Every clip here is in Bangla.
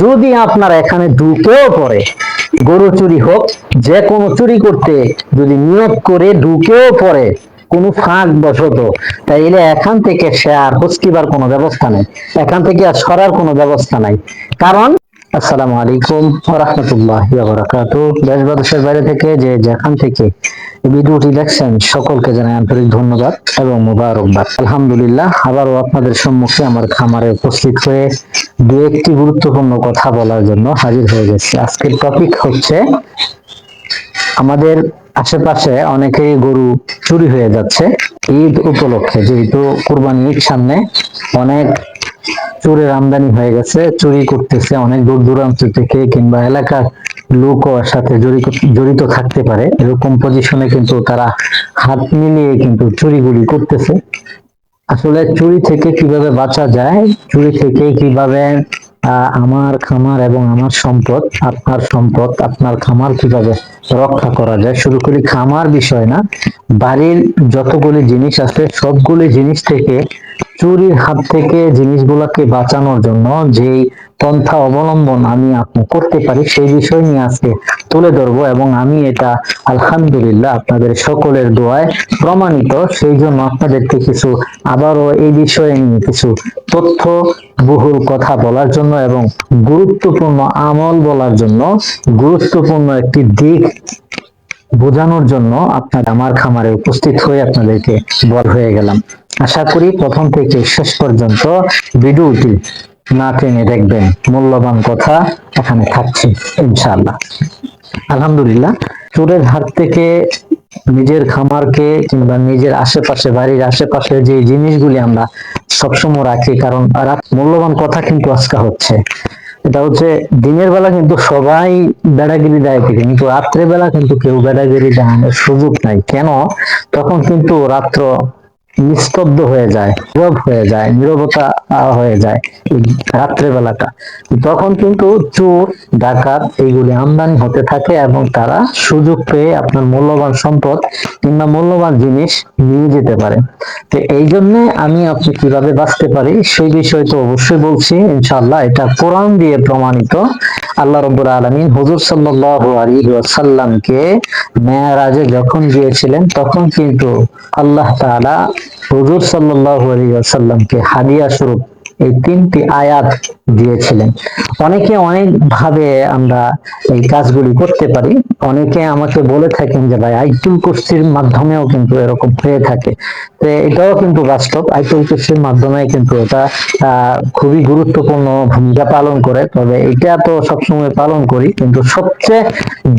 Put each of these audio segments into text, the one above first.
যদি আপনার এখানে ঢুকেও পড়ে, গরু চুরি হোক, যে কোনো চুরি করতে যদি নিয়োগ করে ঢুকেও পড়ে, কোনো ফাঁক বসত তাইলে এখান থেকে সে আর হস্কিবার কোনো ব্যবস্থা নেই। এখান থেকে আর সরার কোনো ব্যবস্থা নাই। কারণ আসসালামু আলাইকুম রহমতুল্লাহ বারাকাত দেশ বাদেশের বাইরে থেকে যে যেখান থেকে ভিডিওটি দেখছেন, সকলকে জানাই আন্তরিক ধন্যবাদ এবং মুবারকবাদ। আলহামদুলিল্লাহ, আবারও আপনাদের সম্মুখে আমার খামারে উপস্থিত হয়ে দু একটি গুরুত্বপূর্ণ কথা বলার জন্য হাজির হয়ে গেছে। আজকের টপিক হচ্ছে, আমাদের আশেপাশে অনেকেই গরু চুরি হয়ে যাচ্ছে ঈদ উপলক্ষে। যেহেতু কুরবানি ঈদ সামনে অনেক চোরের আমদানি হয়ে গেছে, চুরি করতেছে, অনেক দূর দূরান্ত থেকে কিংবা এলাকার লোকও সাথে জড়িত থাকতে পারে। এরকম পজিশনে কিন্তু তারা হাত মিলিয়ে কিন্তু চুরিগুলি করতেছে। আসলে চুরি থেকে কীভাবে বাঁচা যায়? চুরি থেকে কীভাবে আমার খামার এবং আমার সম্পদ, আপনার সম্পদ, আপনার খামার কীভাবে রক্ষা করা যায়? শুরু করি খামার বিষয় না, বাড়ির যতগুলি জিনিস আছে, সবগুলি জিনিস থেকে চুরির হাত থেকে জিনিসগুলোকে বাঁচানোর জন্য যেই পন্থা অবলম্বন আমি আপনি করতে পারি, সেই বিষয় নিয়ে আজকে তুলে ধরবো এবং আমি এটা আলহামদুলিল্লাহ আপনাদের সকলের দোয়ায় প্রমাণিত। সেই জন্য আপনাদেরকে কিছু আবারও এই বিষয়ে নিয়ে কিছু তথ্য বহুল কথা বলার জন্য এবং গুরুত্বপূর্ণ আমল বলার জন্য, গুরুত্বপূর্ণ একটি দিক বোঝানোর জন্য আপনার আমার খামারে উপস্থিত হয়ে আপনাদেরকে বল হয়ে গেলাম। আশা করি প্রথম থেকে শেষ পর্যন্ত ভিডিওটি না টেনে দেখবেন। মূল্যবান কথা এখানে থাকছে, ইনশাআল্লাহ। আলহামদুলিল্লাহ, চোরের হাত থেকে নিজের খামারকে কিংবা নিজের আশেপাশে, বাড়ির আশেপাশে যে জিনিসগুলি আমরা সবসময় রাখি, কারণ মূল্যবান কথা কিন্তু আজকে হচ্ছে। এটা হচ্ছে দিনের বেলা কিন্তু সবাই বেড়াগিরি দেয় থেকে কিন্তু রাত্রে বেলা কিন্তু কেউ বেড়াগিরি দেখানোর সুযোগ নাই। কেন? তখন কিন্তু রাত্র নিস্তব্ধ হয়ে যায় নীরব হয়ে যায় নীরবতা হয়ে যায় এই রাত্রে তখন কিন্তু চোর, ডাকাত এইগুলি আমদানি হতে থাকে এবং তারা সুযোগ পেয়ে আপনার মূল্যবান সম্পদ কিংবা মূল্যবান জিনিস নিয়ে যেতে পারে। তো এই জন্য আমি আপনি কীভাবে বাঁচতে পারি সেই বিষয় তো অবশ্যই বলছি। ইনশাআল্লাহ এটা কোরআন দিয়ে প্রমাণিত। আল্লাহ রব্বুল আলমিন হুজুর ওয়াসাল্লামকে মেয়ারাজে যখন গিয়েছিলেন, তখন কিন্তু আল্লাহ তাআলা হুজুর সাল্লাল্লাহু আলাইহি ওয়াসাল্লামকে হাদিয়া স্বরূপ এই তিনটি আয়াত দিয়েছিলেন। অনেকে অনেক ভাবে আমরা এই কাজগুলি করতে পারি। অনেকে আমাকে বলে থাকেন যে, ভাই, আইতুল কুরসির মাধ্যমেও কিন্তু এরকম হয়ে থাকে। তো এটাও কিন্তু বাস্তব। আইতুল কুরসির মাধ্যমে কিন্তু এটা খুবই গুরুত্বপূর্ণ ভূমিকা পালন করে। তবে এটা তো সবসময় পালন করি। কিন্তু সবচেয়ে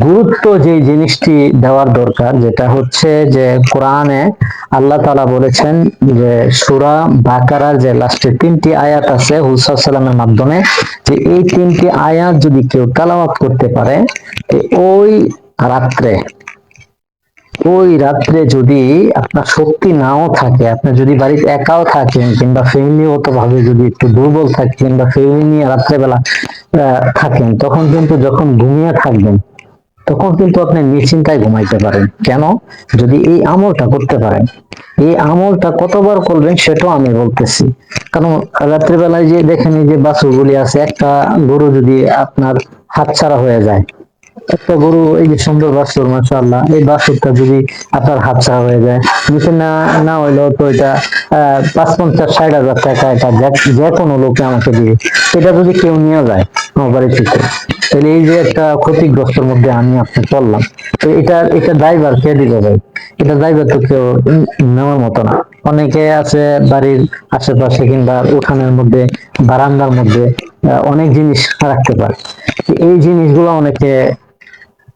গুরুত্ব যে জিনিসটি দেওয়ার দরকার, যেটা হচ্ছে যে কোরআনে আল্লাহ তাআলা বলেছেন যে, সূরা বাকারার যে লাস্টে তিনটি আয়াত আছে হুসা মাধ্যমে যে এই তিনটি আয়াত যদি কেউ তালাওয়াত করতে পারে ওই রাত্রে ওই রাত্রে যদি আপনার শক্তি নাও থাকে, আপনি যদি বাড়িতে একাও থাকেন কিংবা ফ্যামিলিগত ভাবে যদি একটু দুর্বল থাকেন কিংবা ফ্যামিলি নিয়ে রাত্রেবেলা থাকেন, তখন কিন্তু যখন ঘুমিয়ে থাকবেন তখন কিন্তু আপনি নিশ্চিন্তায় ঘুমাইতে পারেন। কেন? যদি এই আমলটা করতে পারেন। এই আমলটা কতবার করবেন সেটাও আমি বলতেছি। কারণ রাত্রিবেলায় যে দেখেন যে বাছুরগুলি আছে, একটা গরু যদি আপনার হাত ছাড়া হয়ে যায় একটা গরু এই যে সুন্দর বাছুর, মাশাআল্লাহ। এই বাছুরটা যদি আপনার হাতছাড়া হয়ে যায়, নিচে না না হইলেও তো এটা পাঁচ পঞ্চাশ ষাট হাজার টাকা এটা যে- কোনো লোকে আমাকে দিবে। এটা যদি কেউ নিয়ে যায় আমার থেকে, তাহলে এই যে একটা ক্ষতিগ্রস্তের মধ্যে আমি আপনি চললাম। তো এটা এটা ড্রাইভার কে দিবে ভাই? এটা ড্রাইভার তো কেউ নেওয়ার মতো না। অনেকে আছে বাড়ির আশেপাশে কিংবা উঠানের মধ্যে, বারান্দার মধ্যে অনেক জিনিস রাখতে পারে। এই জিনিসগুলো অনেকে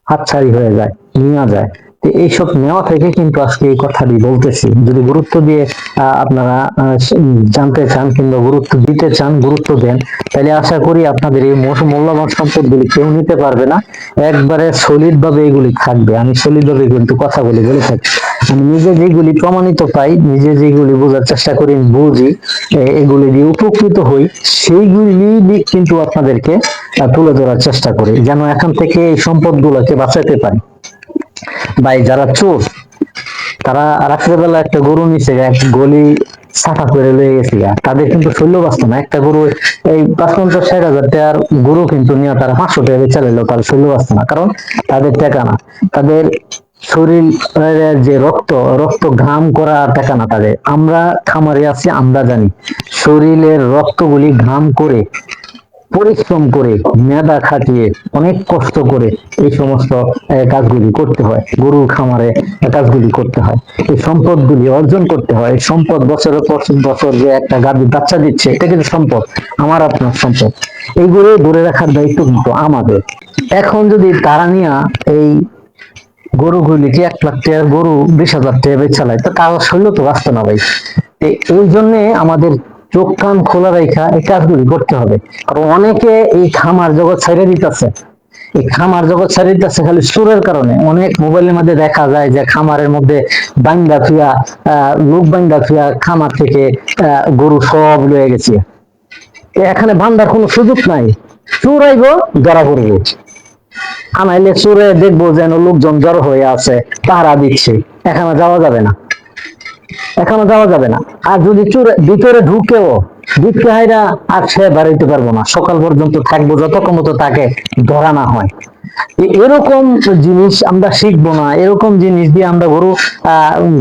হাতছাড়ি হয়ে যায় নেওয়া যায়। এইসব নেওয়া থেকে কিন্তু আজকে এই কথাটি বলতেছি। যদি গুরুত্ব দিয়ে আপনারা জানতে চান কিংবা গুরুত্ব দিতে চান, গুরুত্ব দেন, তাহলে আশা করি আপনাদের এই মূল- মূল্যবান সম্পদগুলি কেউ নিতে পারবে না। একবারে সলিড ভাবে এগুলি থাকবে। আমি সলিড ভাবে কিন্তু কথাগুলি বলে থাকি। আমি নিজে যেগুলি প্রমাণিত পাই, নিজে যেগুলি বোঝার চেষ্টা করি বুঝি এগুলি দিয়ে উপকৃত হই, সেইগুলি দিয়ে কিন্তু আপনাদেরকে তুলে ধরার চেষ্টা করি, যেন এখান থেকে এই সম্পদ সম্পদগুলোকে বাঁচাতে পারি। ভাই, যারা চোর, তারা রাত্রেবেলা একটা গরু নিচে এক গলি সাফা করে লয়ে গেছি। তাদের কিন্তু শৈল্য বাঁচত না। একটা গরু, এই পাঁচ পঞ্চাশ, ষাট হাজার টাকার গরু কিন্তু নিয়ে তারা পাঁচশো টাকা দিয়ে চালাইলেও তার শৈল্য বাঁচত না। কারণ তাদের টাকা না। তাদের শরীর যে রক্ত রক্ত ঘাম করা টাকা না তাদের। আমরা খামারে আছি, আমরা জানি। শরীরের রক্তগুলি ঘাম করে পরিশ্রম করে, মেধা খাটিয়ে, অনেক কষ্ট করে এই সমস্ত কাজগুলি করতে হয়। গরুর খামারে কাজগুলি করতে হয়। এই সম্পদগুলি অর্জন করতে হয়। সম্পদ বছরের পর বছর যে একটা গাভী বাচ্চা দিচ্ছে, এটা কিন্তু সম্পদ। আমার আপনার সম্পদ। এইগুলো ধরে রাখার দায়িত্ব কিন্তু আমাদের। এখন যদি তারা নিয়ে এই গরুগুলিকে এক লাখ টাকার গরু বিশ হাজার টাকা বেচে চালায় তো কাগজ শৈল তো বাঁচতো না ভাই। এই জন্যে আমাদের চোখ কান খোলা রেখা, এই কাজগুলি করতে হবে। কারণ অনেকে এই খামার জগৎ ছেড়ে দিতেছে। এই খামার জগৎ ছেড়ে দিতেছে খালি সুরের কারণে। অনেক মোবাইলের মধ্যে দেখা যায় যে খামারের মধ্যে বান্দা থুয়া লোক বান্দা থুয়া খামার থেকে গরু সব লয়ে গেছে। এখানে বান্দার কোনো সুযোগ নাই। চুরাইব ধরা করব। আনাইলে চোরে দেখব যেন লোকজন জড়ো হয়ে আছে, পাহারা দিচ্ছে। এখানে যাওয়া যাবে না। এখনও যাওয়া যাবে না। আর যদি ভিতরে ঢুকেও ঢুকতে হাইরা আর সে বাড়াইতে পারব না। সকাল পর্যন্ত থাকব যতক্ষণ মতো তাকে ধরা না হয়। এরকম জিনিস আমরা শিখব না। এরকম জিনিস দিয়ে আমরা গরু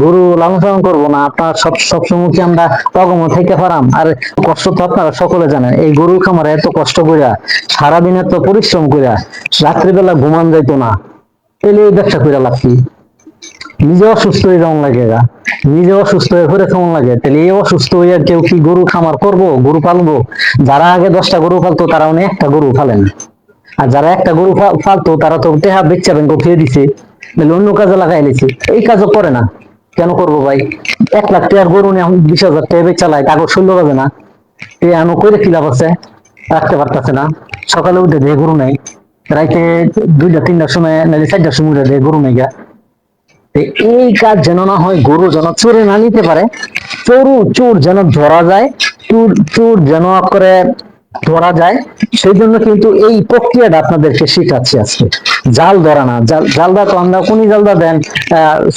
গরু লালন পালন করব না। আপনার সব সবসময় কি আমরা অগম থেকে পারাম আর কষ্ট তো আপনারা সকলে জানেন। এই গরুর খামারে এত কষ্ট কইরা, সারাদিন এত পরিশ্রম কইরা, রাত্রিবেলা ঘুমান যাইতো না। এলে এই ব্যবসা কইরা লাভ কি? নিজে অসুস্থ হয়ে কেমন লাগে এরা নিজে অসুস্থ হয়ে ঘুরে কেমন লাগে। তাহলে এই অসুস্থ হয়ে কেউ কি গরু খামার করব? গরু পালবো? যারা আগে দশটা গরু পালতো তারা অনেক একটা গরু ফালে না আর যারা একটা গরু ফালতো তারা তো টেহা বেচা ব্যাংক ফিরে দিছে। তাহলে অন্য কাজে লাগাই লিছে। এই কাজও করে না। কেন করব ভাই? এক লাখ টাকার গরু নিয়ে এখন বিশ হাজার টাকা বেচা চালায় তাকে শৈল্য পাবে না। এই আনো করে কি লাভ আছে? রাখতে পারতেছে না। সকালে উঠে দিয়ে গরু নেই। রাইতে দুইটা, তিনটার সময় নাহলে চারটার সময় উঠে দিয়ে গরু নেই গা। এই কাজ যেন না হয়, গরু যেন চোরে না নিতে পারে, চোরু চোর যেন ধরা যায়, চোর চোর যেন করে ধরা যায় সেই জন্য কিন্তু এই প্রক্রিয়াটা আপনাদেরকে শেখাচ্ছি আজকে। জাল ধরা না, জাল জালদা তো আমরা কোন জালদা দেন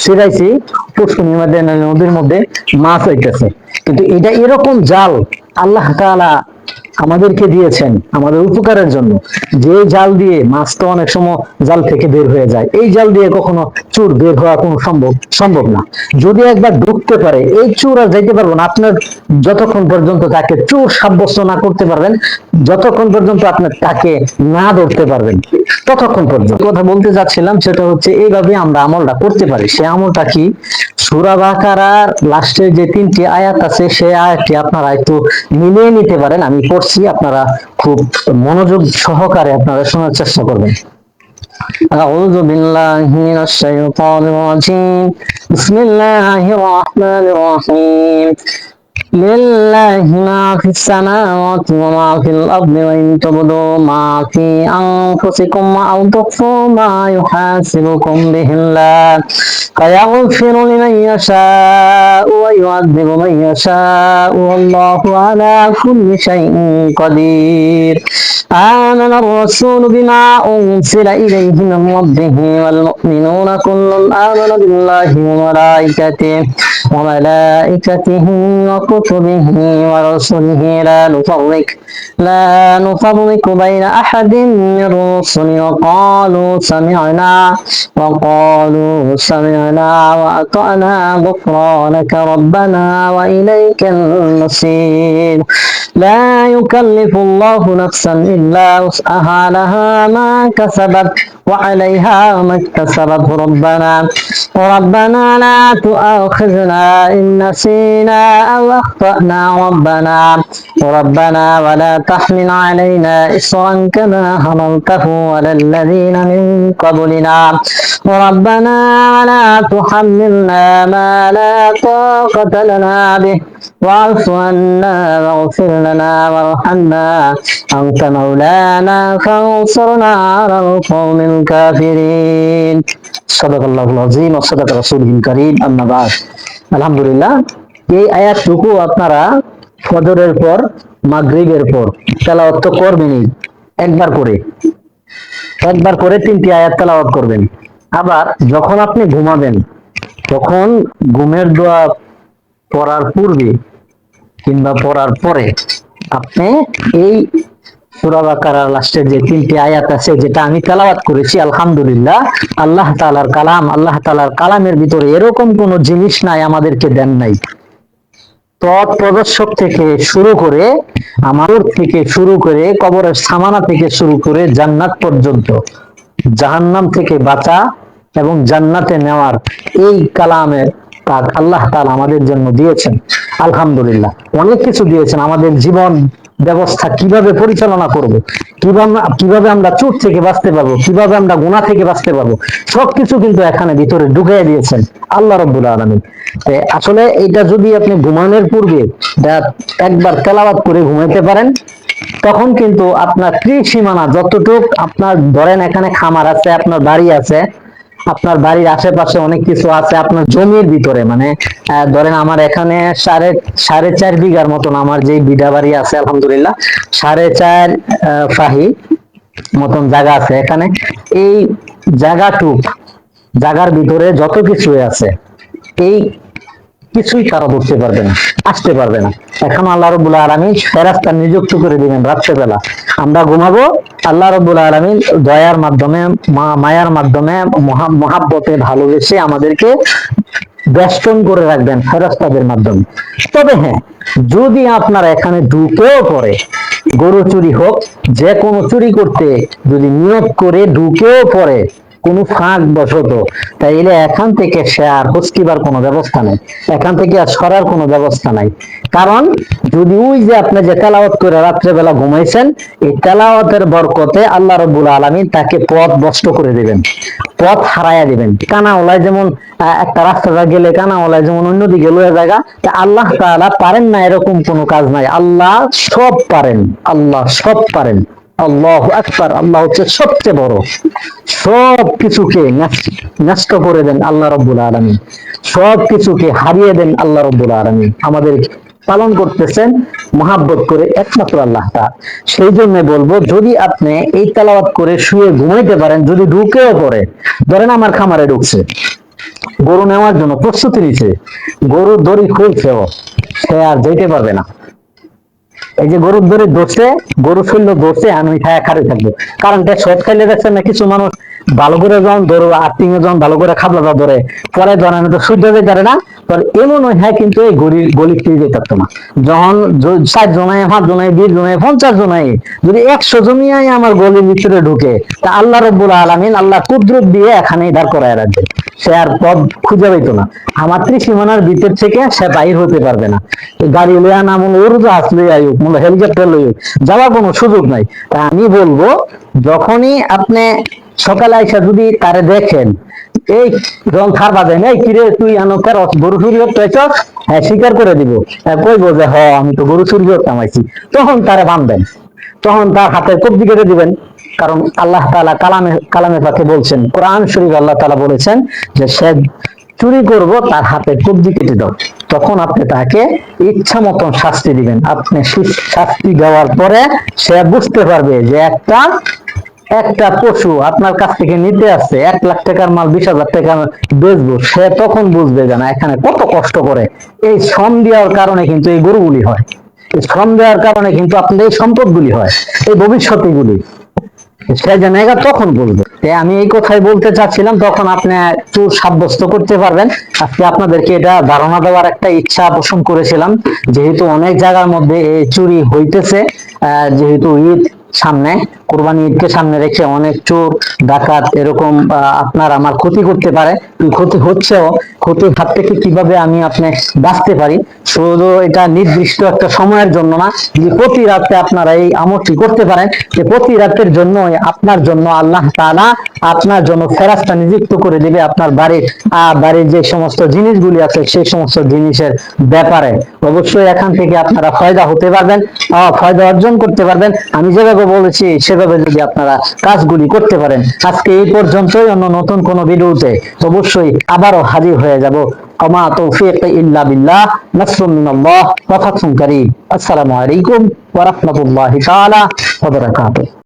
ছিড়াইছি পুষ্কনির মধ্যে নদীর মধ্যে মাছ হইতেছে। কিন্তু এটা এরকম জাল, আল্লাহ তাআলা আমাদেরকে দিয়েছেন আমাদের উপকারের জন্য। যে জাল দিয়ে মাছ তো অনেক সময় জাল থেকে বের হয়ে যায়, এই জাল দিয়ে কখনো চোর বের হওয়া কোনো সম্ভব সম্ভব না। যদি একবার ঢুকতে পারে, এই চোর আর যাইতে পারব না, আপনার যতক্ষণ পর্যন্ত তাকে চোর সাব্যস্ত না করতে পারবেন, যতক্ষণ পর্যন্ত আপনার তাকে না ধরতে পারবেন, ততক্ষণ পর্যন্ত। কথা বলতে যাচ্ছিলাম, সেটা হচ্ছে এইভাবে আমরা আমলটা করতে পারি। সে আমলটা কি? সুরা বাকারার লাস্টে যে তিনটি আয়াত আছে সেই আয়াতটি আপনারা একটু মিলিয়ে নিতে পারেন আমি পড়ছি আপনারা খুব মনোযোগ সহকারে আপনারা শোনার চেষ্টা করবেন أعوذ بالله من الشيطان الرجيم بسم الله الرحمن الرحيم لله ما في السماوات وما في الأرض وإن تبدوا ما في أنفسكم أو تخفوا ما يحاسبكم به الله فيغفر لمن يشاء ويعذب من يشاء والله على كل شيء قدير. آمن الرسول بما أنزل إليه من ربه والمؤمنون كل آمن بالله وملائكته وملائكته وكتبه ورسله لا نفرق. لا نفرق بين أحد من رسل. وقالوا سمعنا وقالوا سمعنا وأطعنا غفرانك ربنا وإليك المصير. لا يكلف الله نفسا إلا وسعها لها ما كسبت وعليها ما اكتسبت. ربنا ربنا لا تؤاخذنا إن نسينا أو أخطأنا ربنا. ربنا ولا تحمل علينا إصرا كما حملته على الذين من قبلنا. ربنا ولا تحملنا ما لا طاقة لنا به. واعف عنا واغفر لنا وارحمنا. أنت مولانا فانصرنا على القوم الكافرين. صدق الله العظيم وصدق رسوله الكريم. أما بعد. الحمد لله. এই আয়াতটুকু আপনারা ফজরের পর, মাগরিবের পর, তেলাওয়াত তো করবেনই, একবার করে। একবার করে তিনটি আয়াত তেলাওয়াত করবেন। আবার যখন আপনি ঘুমাবেন, তখন ঘুমের দোয়া পড়ার পূর্বে কিংবা পড়ার পরে আপনি এই সূরা বাকারার লাস্টের যে তিনটি আয়াত আছে, যেটা আমি তেলাওয়াত করেছি, আলহামদুলিল্লাহ, আল্লাহ তালার কালাম, আল্লাহ তালার কালামের ভিতরে এরকম কোন জিনিস নাই, আমাদেরকে দেন নাই। পথ প্রদর্শক থেকে শুরু করে আমার থেকে শুরু করে কবরের সামানা থেকে শুরু করে জান্নাত পর্যন্ত, জাহান্নাম থেকে বাঁচা এবং জান্নাতে নেওয়ার এই কালামের আল্লাহ তালা আমাদের জন্য দিয়েছেন। আলহামদুলিল্লাহ। অনেক কিছু দিয়েছেন। আমাদের জীবন ব্যবস্থা কীভাবে পরিচালনা করব? কীভাবে কীভাবে আমরা চোট থেকে বাঁচতে পারব? কীভাবে আমরা গুণা থেকে বাঁচতে পারব? সবকিছু কিন্তু এখানে ভিতরে ঢুকিয়ে দিয়েছেন আল্লাহ রব্বুল আলমিন। আসলে এটা যদি আপনি ঘুমানোর পূর্বে একবার তেলাওয়াত করে ঘুমাইতে পারেন, তখন কিন্তু আপনার ত্রিসীমানা যতটুক আপনার ধরেন এখানে খামার আছে, আপনার বাড়ি আছে আপনার বাড়ির আশেপাশে অনেক কিছু আছে, আপনার জমির ভিতরে মানে ধরেন আমার এখানে সাড়ে সাড়ে চার বিঘার মতন আমার যে বিঘা বাড়ি আছে, আলহামদুলিল্লাহ, সাড়ে চার ফাহি মতন জায়গা আছে। এখানে এই জায়গাটুক, জায়গার ভিতরে যত কিছু আছে, এই কিছুই তারা বুঝতে পারবে না, আসতে পারবে না। এখন আল্লাহ রবুল আলমী ফেরাস্তা নিযুক্ত করে দিবেন রাত্রেবেলা। আমরা ঘুমাবো। আল্লাহ রবুল আলমিন দয়ার মাধ্যমে মায়ার মাধ্যমে মহা- মহাব্বতে ভালোবেসে আমাদেরকে বেষ্টন করে রাখবেন ফেরাস্তাদের মাধ্যমে। তবে হ্যাঁ যদি আপনার এখানে ঢুকেও পড়ে, গরু চুরি হোক, যে কোনো চুরি করতে যদি নিয়োগ করে ঢুকেও পড়ে কোনো ফাঁক বসত তাইলে এখান থেকে সে আর হস্কিবার কোনো ব্যবস্থা নাই। এখান থেকে আর সরার কোনো ব্যবস্থা নাই। কারণ যদি ওই যে আপনি যে তেলাওয়াত করে রাত্রেবেলা ঘুমাইছেন, এই তেলাওয়াতের বরকতে আল্লাহ রব্বুল আলমিন তাকে পথ বস্ত করে দিবেন। পথ হারাইয়া দিবেন। কানাওলায় যেমন একটা রাস্তাটা গেলে কানাওলায় যেমন অন্যদিকে লয়ে জায়গা, তা আল্লাহ তাআলা পারেন না এরকম কোনো কাজ নাই। আল্লাহ সব পারেন। আল্লাহ সব পারেন। আল্লাহ আকবার, আল্লাহ হচ্ছে সবচেয়ে বড়। সব কিছুকে নষ্ট- করে দেন আল্লাহ রব্বুল আলমী সব কিছুকে হারিয়ে দেন আল্লাহ রব্বুল আলমী আমাদের পালন করতেছেন মহাব্বত করে একমাত্র আল্লাহ। সেই জন্য বলব, যদি আপনি এই তেলাওয়াত করে শুয়ে ঘুমাইতে পারেন, যদি ঢুকেও পড়ে, ধরেন আমার খামারে ঢুকছে, গরু নেওয়ার জন্য প্রস্তুতি নিচ্ছে গরু দড়ি খুলছেও সে আর যেতে পারবে না। এই যে গরুর ধরে ধরছে, গরু শৈল্য ধরছে, আমি খায় খারে থাকব। কারণ এটা শর্ট খাইলে দেখছেন না কিছু মানুষ ভালো করে যখন ধরো আর্থিং যখন ভালো করে খাবলা ধরে। পরে ধরেন তো সূর্য যেতে না। এমন হ্যাঁ কিন্তু এই যেতে পারতো না যখন জনায় পাঁচ জনায়, বিশ জনায়, পঞ্চাশ জনায়, যদি একশো আমার গলির ভিতরে ঢুকে, তা আল্লাহ রব্বুল আলমিন আল্লাহ কুদরত দিয়ে এখানে দাঁড় করায় রাখবে। সে আর পথ খুঁজে পাইতো না। আমার ত্রিসীমানার ভিতর থেকে সে বাইর হতে পারবে না। গাড়ি লইয়া না মনে উড়োজাহাজ লইয়া আয়ুক মনে হেলিকপ্টার লইয়া যাওয়ার কোনো সুযোগ নাই। তা আমি বলব, যখনই আপনি সকালে আইসা যদি তারে দেখেন এই যখন থার বাজেন এই কিরে তুই আনো কেরস গরু চুরি চাইছস? হ্যাঁ স্বীকার করে দিব। হ্যাঁ, কইবো যে হ আমি তো গরু চুরি করতে আমাইছি তখন তারে বাঁধবেন তখন তার হাতে কবজি কেটে দিবেন। কারণ আল্লাহ তাআলা কালামে কালামে পাকে বলছেন কোরআন শরীফ আল্লাহ তালা বলেছেন যে সে চুরি করব তার হাতে কবজি কেটে দাও। তখন আপনি তাকে ইচ্ছা মতন শাস্তি দিবেন। আপনি শাস্তি দেওয়ার পরে সে বুঝতে পারবে যে একটা একটা পশু আপনার কাছ থেকে নিতে আসছে, এক লাখ টাকার মাল, বিশ হাজার টাকা বেচবো, সে তখন বুঝবে যে না, এখানে কত কষ্ট করে। এই শ্রম দেওয়ার কারণে কিন্তু এই গরুগুলি হয়। শ্রম দেওয়ার কারণে কিন্তু আপনাদের এই সম্পদগুলি হয়, এই ভবিষ্যৎগুলি। সে জায়গা তখন বলবে। আমি এই কথাই বলতে চাচ্ছিলাম, তখন আপনি একটু সাব্যস্ত করতে পারবেন। আজকে আপনাদেরকে এটা ধারণা দেওয়ার একটা ইচ্ছা পোষণ করেছিলাম, যেহেতু অনেক জায়গার মধ্যে চুরি হইতেছে যেহেতু ঈদ সামনে কোরবানি ঈদকে সামনে রেখে অনেক চোর ডাকাত এরকম আপনার আমার ক্ষতি করতে পারে ক্ষতি হচ্ছেও ক্ষতির হাত থেকে কীভাবে আমি আপনি বাঁচতে পারি? শুধু এটা নির্দিষ্ট একটা সময়ের জন্য না যে প্রতি রাতে আপনারা এই আমলটি করতে পারেন যে প্রতি রাতের জন্য আপনার জন্য আল্লাহ তাআলা আপনার জন্য ফেরাস্তা নিযুক্ত করে দিবে আপনার বাড়ির আহ, বাড়ির যে সমস্ত জিনিসগুলি আছে সেই সমস্ত জিনিসের ব্যাপারে। অবশ্যই এখান থেকে আপনারা ফায়দা হতে পারবেন ফায়দা অর্জন করতে পারবেন। আমি যেভাবে বলেছি, সেভাবে যদি আপনারা কাজগুলি করতে পারেন, আজকে এই পর্যন্তই, অন্য নতুন কোনো ভিডিওতে অবশ্যই আবারও হাজির হয়ে যাব। আমা তৌফিক ইল্লা বিল্লাহ নাসরুম মিনাল্লাহ, ওয়া ফাতহুন কারীম। আসসালামু আলাইকুম ওয়া রাহমাতুল্লাহি তাআলা ওয়া বারাকাতুহু।